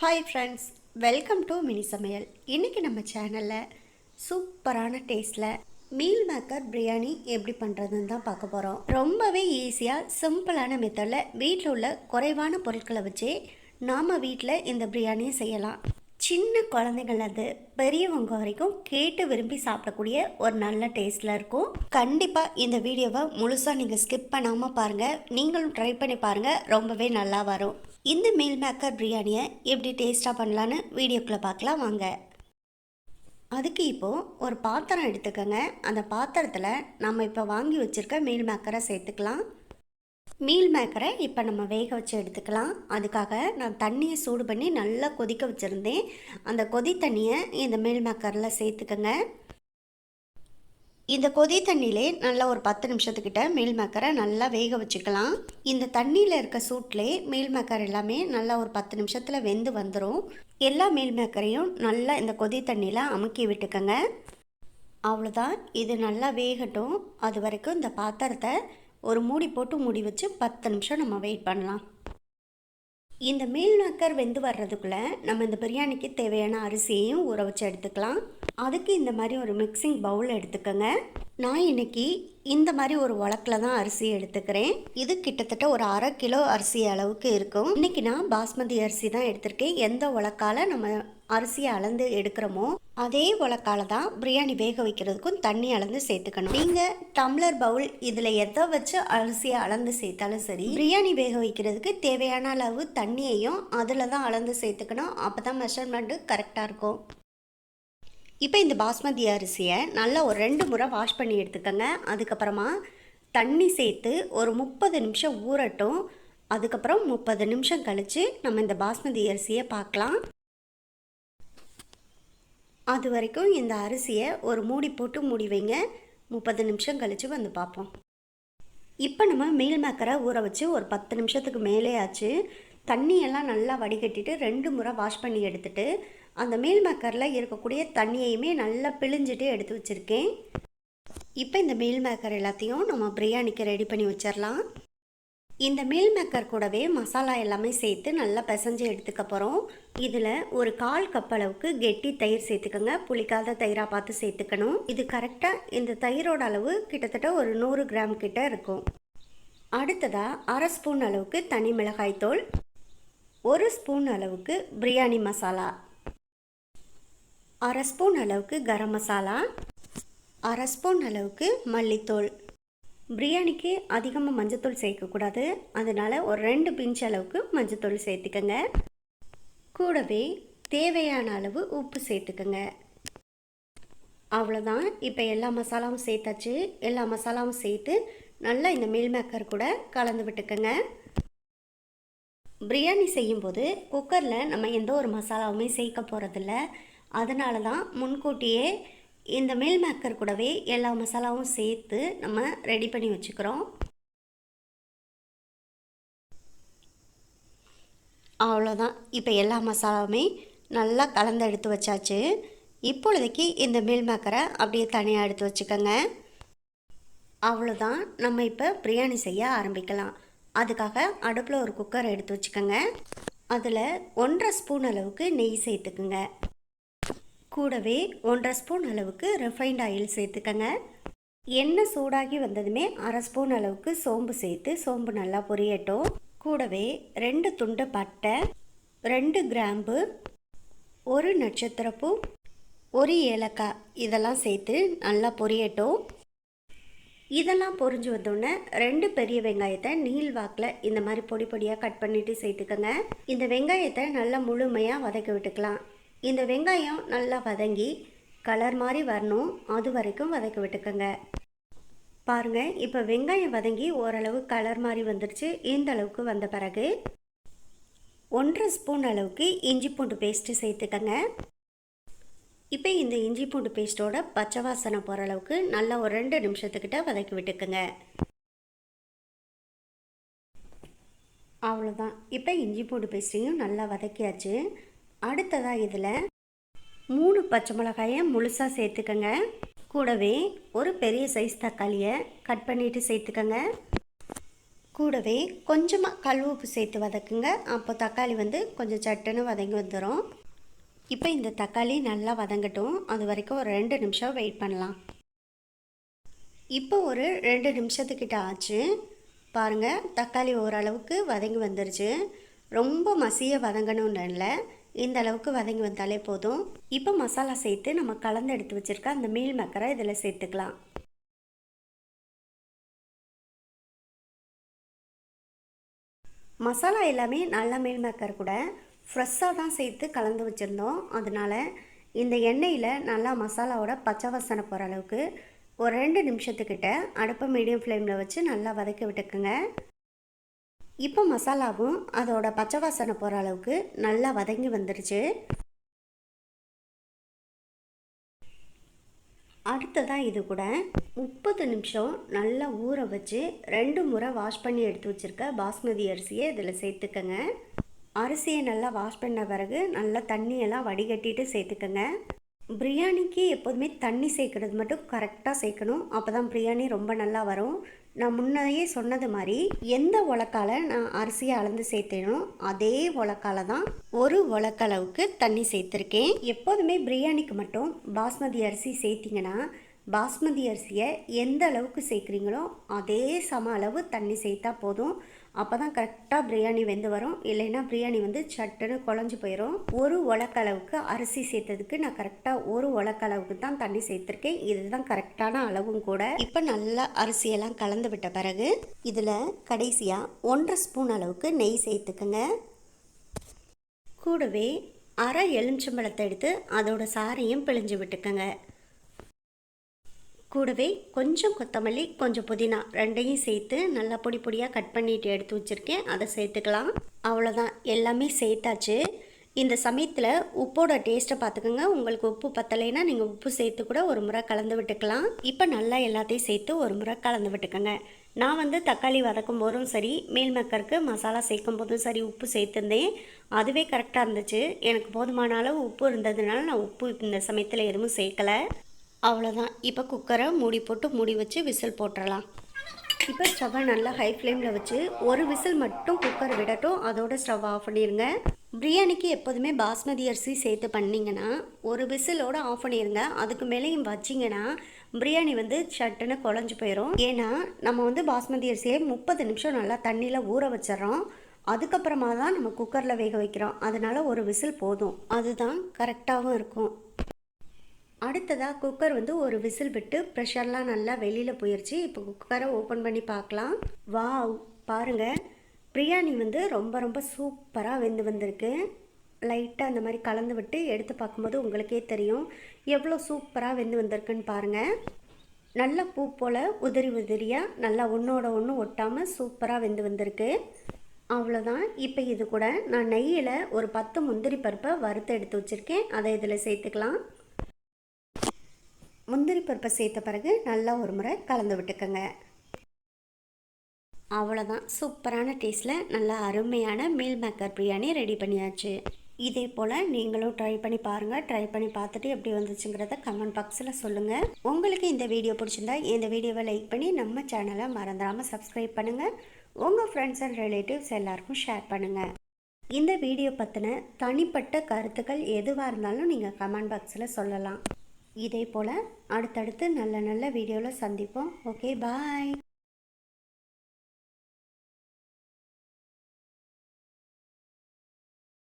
Hi friends welcome to mini சமையல் இன்றைக்கி நம்ம சேனலில் சூப்பரான டேஸ்ட்டில் மீல் மேக்கர் பிரியாணி எப்படி பண்ணுறதுன்னு தான் பார்க்க போகிறோம் ரொம்பவே ஈஸியாக சிம்பிளான மெத்தடில் வீட்டில் உள்ள குறைவான பொருட்களை வச்சே நாம் வீட்டில் இந்த பிரியாணியை செய்யலாம். சின்ன குழந்தைங்கள்லேருந்து பெரியவங்க வரைக்கும் கேட்டு விரும்பி சாப்பிடக்கூடிய ஒரு நல்ல டேஸ்ட்டில் இருக்கும். கண்டிப்பாக இந்த வீடியோவை முழுசாக நீங்கள் ஸ்கிப் பண்ணாமல் பாருங்கள் நீங்களும் ட்ரை பண்ணி பாருங்கள் ரொம்பவே நல்லா வரும். இந்த மீல் மேக்கர் பிரியாணியை எப்படி டேஸ்ட்டாக பண்ணலான்னு வீடியோக்குள்ளே பார்க்கலாம் வாங்க. அதுக்கு இப்போது ஒரு பாத்திரம் எடுத்துக்கோங்க. அந்த பாத்திரத்தில் நம்ம இப்போ வாங்கி வச்சுருக்க மீல் மேக்கரை சேர்த்துக்கலாம். மீல் மேக்கரை இப்போ நம்ம வேக வச்சு எடுத்துக்கலாம். அதுக்காக நான் தண்ணியை சூடு பண்ணி நல்லா கொதிக்க வச்சுருந்தேன். அந்த கொதி தண்ணியை இந்த மீல் மேக்கரில் சேர்த்துக்கோங்க. இந்த கொதி தண்ணியிலே நல்லா ஒரு பத்து நிமிஷத்துக்கிட்ட மீல் மேக்கரை நல்லா வேக வச்சுக்கலாம். இந்த தண்ணியில் இருக்க சூட்லே மீல் மேக்கர் எல்லாமே நல்லா ஒரு பத்து நிமிஷத்தில் வெந்து வந்துடும் எல்லா மீல் மேக்கரையும் நல்லா இந்த கொதி தண்ணியில் அமுக்கி விட்டுக்கோங்க. அவ்வளோதான் இது நல்லா வேகட்டும். அது வரைக்கும் இந்த பாத்திரத்தை ஒரு மூடி போட்டு மூடி வச்சு பத்து நிமிஷம் நம்ம வெயிட் பண்ணலாம். இந்த மீல் வெந்து வர்றதுக்குள்ளே நம்ம இந்த பிரியாணிக்கு தேவையான அரிசியையும் ஊற வச்சு எடுத்துக்கலாம். அதுக்கு இந்த மாதிரி ஒரு மிக்சிங் பவுல் எடுத்துக்கோங்க. நான் இன்னைக்கு இந்த மாதிரி ஒரு உலக்கில் தான் அரிசி எடுத்துக்கிறேன். இது கிட்டத்தட்ட ஒரு அரை கிலோ அரிசி அளவுக்கு இருக்கும். இன்றைக்கி நான் பாஸ்மதி அரிசி தான் எடுத்திருக்கேன். எந்த உலக்கால நம்ம அரிசியை அளந்து எடுக்கிறோமோ அதே உலக்கால தான் பிரியாணி வேக வைக்கிறதுக்கும் தண்ணி அளந்து சேர்த்துக்கணும். நீங்கள் டம்ளர் பவுல் இதில் எதை வச்சு அரிசியை அளந்து சேர்த்தாலும் சரி பிரியாணி வேக வைக்கிறதுக்கு தேவையான அளவு தண்ணியையும் அதில் தான் அளந்து சேர்த்துக்கணும். அப்போ தான் மெஷர்மெண்ட்டு கரெக்டாக இருக்கும். இப்போ இந்த பாஸ்மதி அரிசியை நல்லா ஒரு ரெண்டு முறை வாஷ் பண்ணி எடுத்துக்கோங்க. அதுக்கப்புறமா தண்ணி சேர்த்து ஒரு முப்பது நிமிஷம் ஊறட்டும். அதுக்கப்புறம் முப்பது நிமிஷம் கழித்து நம்ம இந்த பாஸ்மதி அரிசியை பார்க்கலாம். அது வரைக்கும் இந்த அரிசியை ஒரு மூடி போட்டு மூடி வைங்க. முப்பது நிமிஷம் கழித்து வந்து பார்ப்போம். இப்போ நம்ம மீல் மேக்கரை ஊற வச்சு ஒரு பத்து நிமிஷத்துக்கு மேலே ஆச்சு. தண்ணியெல்லாம் நல்லா வடிகட்டிட்டு ரெண்டு முறை வாஷ் பண்ணி எடுத்துட்டு அந்த மீல் மேக்கரில் இருக்கக்கூடிய தண்ணியையுமே நல்லா பிழிஞ்சிட்டு எடுத்து வச்சுருக்கேன். இப்போ இந்த மீல் மேக்கர் எல்லாத்தையும் நம்ம பிரியாணிக்கு ரெடி பண்ணி வச்சிடலாம் இந்த மீல் மேக்கர் கூடவே மசாலா எல்லாமே சேர்த்து நல்லா பிசைஞ்சு எடுத்துக்க போகிறோம் இதில் ஒரு கால் கப் அளவுக்கு கெட்டி தயிர் சேர்த்துக்கோங்க. புளிக்காத தயிராக பார்த்து சேர்த்துக்கணும். இது கரெக்டாக இந்த தயிரோட அளவு கிட்டத்தட்ட ஒரு நூறு கிராம் கிட்ட இருக்கும். அடுத்ததாக அரை ஸ்பூன் அளவுக்கு தனி மிளகாய் தூள் ஒரு ஸ்பூன் அளவுக்கு பிரியாணி மசாலா அரை ஸ்பூன் அளவுக்கு கரம் மசாலா அரை ஸ்பூன் அளவுக்கு மல்லித்தூள். பிரியாணிக்கு அதிகமாக மஞ்சத்தூள் சேர்க்கக்கூடாது. அதனால் ஒரு ரெண்டு பிஞ்ச் அளவுக்கு மஞ்சத்தூள் சேர்த்துக்கோங்க. கூடவே தேவையான அளவு உப்பு சேர்த்துக்கோங்க. அவ்வளோதான் இப்போ எல்லா மசாலாவும் சேர்த்தாச்சு. எல்லா மசாலாவும் சேர்த்து நல்லா இந்த மீல் மேக்கர் கூட கலந்து விட்டுக்கோங்க. பிரியாணி செய்யும்போது குக்கரில் நம்ம எந்த ஒரு மசாலாவுமே சேர்க்க போகிறதில்ல அதனால தான் முன்கூட்டியே இந்த மீல் மேக்கர் கூடவே எல்லா மசாலாவும் சேர்த்து நம்ம ரெடி பண்ணி வச்சுக்கிறோம். அவ்வளோதான் இப்போ எல்லா மசாலாவுமே நல்லா கலந்து எடுத்து வச்சாச்சு. இப்பொழுதைக்கு இந்த மீல் மேக்கரை அப்படியே தனியாக எடுத்து வச்சுக்கோங்க. அவ்வளோதான் நம்ம இப்போ பிரியாணி செய்ய ஆரம்பிக்கலாம். அதுக்காக அடுப்பில் ஒரு குக்கர் எடுத்து வச்சுக்கோங்க. அதில் ஒன்றரை ஸ்பூன் அளவுக்கு நெய் சேர்த்துக்குங்க. கூடவே ஒன்றரை ஸ்பூன் அளவுக்கு ரிஃபைண்ட் ஆயில் சேர்த்துக்கங்க. எண்ணெய் சூடாகி வந்ததுமே அரை ஸ்பூன் அளவுக்கு சோம்பு சேர்த்து சோம்பு நல்லா பொரியட்டும். கூடவே ரெண்டு துண்டு பட்டை ரெண்டு கிராம்பு ஒரு நட்சத்திரப்பூ ஒரு ஏலக்காய் இதெல்லாம் சேர்த்து நல்லா பொரியட்டும். இதெல்லாம் பொரிஞ்சு வந்தோடனே ரெண்டு பெரிய வெங்காயத்தை நீள் வாக்கில் இந்த மாதிரி பொடி பொடியாக கட் பண்ணிவிட்டு சேர்த்துக்கோங்க. இந்த வெங்காயத்தை நல்லா முழுமையாக வதக்க விட்டுக்கலாம். இந்த வெங்காயம் நல்லா வதங்கி கலர் மாதிரி வரணும். அது வரைக்கும் வதக்க விட்டுக்கோங்க. பாருங்கள் இப்போ வெங்காயம் வதங்கி ஓரளவு கலர் மாதிரி வந்துடுச்சு இந்த அளவுக்கு வந்த பிறகு ஒன்றரை ஸ்பூன் அளவுக்கு இஞ்சி பூண்டு பேஸ்ட்டு சேர்த்துக்கங்க. இப்போ இந்த இஞ்சி பூண்டு பேஸ்ட்டோட பச்சை வாசனை போகிற அளவுக்கு நல்லா ஒரு ரெண்டு நிமிஷத்துக்கிட்ட வதக்கி விட்டுக்குங்க. அவ்வளோதான் இப்போ இஞ்சி பூண்டு பேஸ்ட்டையும் நல்லா வதக்கியாச்சு. அடுத்ததாக இதில் மூணு பச்சை மிளகாயை முழுசாக சேர்த்துக்கங்க. கூடவே ஒரு பெரிய சைஸ் தக்காளியை கட் பண்ணிவிட்டு சேர்த்துக்கங்க. கூடவே கொஞ்சமாக கல்வப்பு சேர்த்து வதக்குங்க. அப்போ தக்காளி வந்து கொஞ்சம் சட்டுன்னு வதங்கி வந்துடும் இப்போ இந்த தக்காளி நல்லா வதங்கட்டும். அது வரைக்கும் ஒரு ரெண்டு நிமிஷம் வெயிட் பண்ணலாம். இப்போ ஒரு ரெண்டு நிமிஷத்துக்கிட்ட ஆச்சு. பாருங்கள் தக்காளி ஓரளவுக்கு வதங்கி வந்துருச்சு. ரொம்ப மசிய வதங்கணும்னு இல்லை. இந்த அளவுக்கு வதங்கி வந்தாலே போதும். இப்போ மசாலா சேர்த்து நம்ம கலந்து எடுத்து வச்சுருக்க அந்த மீல் மக்கரை இதில் சேர்த்துக்கலாம். மசாலா எல்லாமே நல்ல மீல் மேக்கர் கூட ஃப்ரெஷ்ஷாக தான் சேர்த்து கலந்து வச்சுருந்தோம். அதனால் இந்த எண்ணெயில் நல்லா மசாலாவோட பச்சை வாசனை போகிற அளவுக்கு ஒரு ரெண்டு நிமிஷத்துக்கிட்ட அடுப்பை மீடியம் ஃப்ளேமில் வச்சு நல்லா வதக்கி விட்டுக்குங்க. இப்போ மசாலாவும் அதோட பச்சை வாசனை போகிற அளவுக்கு நல்லா வதங்கி வந்துருச்சு. அடுத்ததாக இது கூட முப்பது நிமிஷம் நல்லா ஊற வச்சு ரெண்டு முறை வாஷ் பண்ணி எடுத்து வச்சுருக்க பாஸ்மதி அரிசியை இதில் சேர்த்துக்கங்க. அரிசியை நல்லா வாஷ் பண்ண பிறகு நல்லா தண்ணியெல்லாம் வடிகட்டிட்டு சேர்த்துக்கங்க. பிரியாணிக்கு எப்போதுமே தண்ணி சேர்க்குறது மட்டும் கரெக்டாக சேர்க்கணும். அப்போ தான் பிரியாணி ரொம்ப நல்லா வரும். நான் முன்னையே சொன்னது மாதிரி எந்த உலக்கால நான் அரிசியை அளந்து சேர்த்தேனோ அதே உலக்கால தான் ஒரு உலக்களவுக்கு தண்ணி சேர்த்துருக்கேன். எப்போதுமே பிரியாணிக்கு மட்டும் பாஸ்மதி அரிசி சேர்த்திங்கன்னா பாஸ்மதி அரிசியை எந்த அளவுக்கு சேர்க்குறீங்களோ அதே சம அளவு தண்ணி சேர்த்தா போதும். அப்போ தான் கரெக்டாக பிரியாணி வெந்து வரும். இல்லைன்னா பிரியாணி வந்து சட்டுன்னு குழஞ்சி போயிடும் ஒரு உலக்களவுக்கு அரிசி சேர்த்ததுக்கு நான் கரெக்டாக ஒரு உலக்களவுக்கு தான் தண்ணி சேர்த்துருக்கேன். இதுதான் கரெக்டான அளவும் கூட. இப்போ நல்லா அரிசியெல்லாம் கலந்து விட்ட பிறகு இதில் கடைசியாக ஒன்றரை ஸ்பூன் அளவுக்கு நெய் சேர்த்துக்குங்க. கூடவே அரை எலுமிச்சம்பழத்தை எடுத்து அதோட சாரையும் பிழிஞ்சு விட்டுக்கோங்க. கூடவே கொஞ்சம் கொத்தமல்லி கொஞ்சம் புதினா ரெண்டையும் சேர்த்து நல்லா பொடி பொடியாக கட் பண்ணிட்டு எடுத்து வச்சுருக்கேன். அதை சேர்த்துக்கலாம். அவ்வளோதான் எல்லாமே சேர்த்தாச்சு. இந்த சமயத்தில் உப்போட டேஸ்ட்டை பார்த்துக்கோங்க. உங்களுக்கு உப்பு பத்தலைன்னா நீங்கள் உப்பு சேர்த்து கூட ஒரு முறை கலந்து விட்டுக்கலாம். இப்போ நல்லா எல்லாத்தையும் சேர்த்து ஒரு முறை கலந்து விட்டுக்கோங்க. நான் வந்து தக்காளி வதக்கும் போதும் சரி மேல் மக்கருக்கு மசாலா சேர்க்கும் போதும் சரி உப்பு சேர்த்துருந்தேன். அதுவே கரெக்டாக இருந்துச்சு. எனக்கு போதுமான அளவு உப்பு இருந்ததுனால நான் உப்பு இந்த சமயத்தில் எதுவும் சேர்க்கலை. அவ்வளோதான் இப்போ குக்கரை மூடி போட்டு மூடி வச்சு விசில் போட்டுடலாம் இப்போ ஸ்டவ்வை நல்லா ஹை ஃப்ளேமில் வச்சு ஒரு விசில் மட்டும் குக்கர் விடட்டும். அதோட ஸ்டவ் ஆஃப் பண்ணிடுங்க பிரியாணிக்கு எப்போதுமே பாஸ்மதி அரிசி சேர்த்து பண்ணிங்கன்னா ஒரு விசிலோடு ஆஃப் பண்ணிடுங்க அதுக்கு மேலேயும் வச்சிங்கன்னா பிரியாணி வந்து சட்டுன்னு குழஞ்சி போயிடும் ஏன்னா நம்ம வந்து பாஸ்மதி அரிசியை முப்பது நிமிஷம் நல்லா தண்ணியில் ஊற வச்சிடறோம். அதுக்கப்புறமா தான் நம்ம குக்கரில் வேக வைக்கிறோம். அதனால் ஒரு விசில் போதும். அதுதான் கரெக்டாகவும் இருக்கும். அடுத்ததாக குக்கர் வந்து ஒரு விசில் விட்டு ப்ரெஷர்லாம் நல்லா வெளியில் போயிடுச்சு இப்போ குக்கரை ஓப்பன் பண்ணி பார்க்கலாம். வா பாருங்கள் பிரியாணி வந்து ரொம்ப ரொம்ப சூப்பராக வெந்து வந்திருக்கு. லைட்டாக அந்த மாதிரி கலந்து விட்டு எடுத்து பார்க்கும்போது உங்களுக்கே தெரியும். எவ்வளோ சூப்பராக வெந்து வந்திருக்குன்னு பாருங்கள் நல்ல பூ போல் உதிரி உதிரியாக நல்லா ஒன்றோட ஒன்று ஒட்டாமல் சூப்பராக வெந்து வந்திருக்கு. அவ்வளோதான். இப்போ இது கூட நான் நெய்யில் ஒரு பத்து முந்திரி பருப்பை வறுத்து எடுத்து வச்சுருக்கேன். அதை இதில் சேர்த்துக்கலாம். முந்திரி பருப்பை சேர்த்த பிறகு நல்லா ஒரு முறை கலந்து விட்டுக்கோங்க. அவ்வளோதான் சூப்பரான டேஸ்ட்டில் நல்லா அருமையான மீல் மேக்கர் பிரியாணி ரெடி பண்ணியாச்சு. இதே போல் நீங்களும் ட்ரை பண்ணி பாருங்கள் ட்ரை பண்ணி பார்த்துட்டு எப்படி வந்துச்சுங்கிறத கமெண்ட் பாக்ஸில் சொல்லுங்கள் உங்களுக்கு இந்த வீடியோ பிடிச்சிருந்தா இந்த வீடியோவை லைக் பண்ணி நம்ம சேனலை மறந்துடாமல் சப்ஸ்கிரைப் பண்ணுங்கள் உங்கள் ஃப்ரெண்ட்ஸ் அண்ட் ரிலேட்டிவ்ஸ் எல்லாருக்கும் ஷேர் பண்ணுங்கள் இந்த வீடியோ பற்றின தனிப்பட்ட கருத்துக்கள் எதுவாக இருந்தாலும் நீங்கள் கமெண்ட் பாக்ஸில் சொல்லலாம். இதே போல் அடுத்தடுத்து நல்ல நல்ல வீடியோவில் சந்திப்போம். Okay bye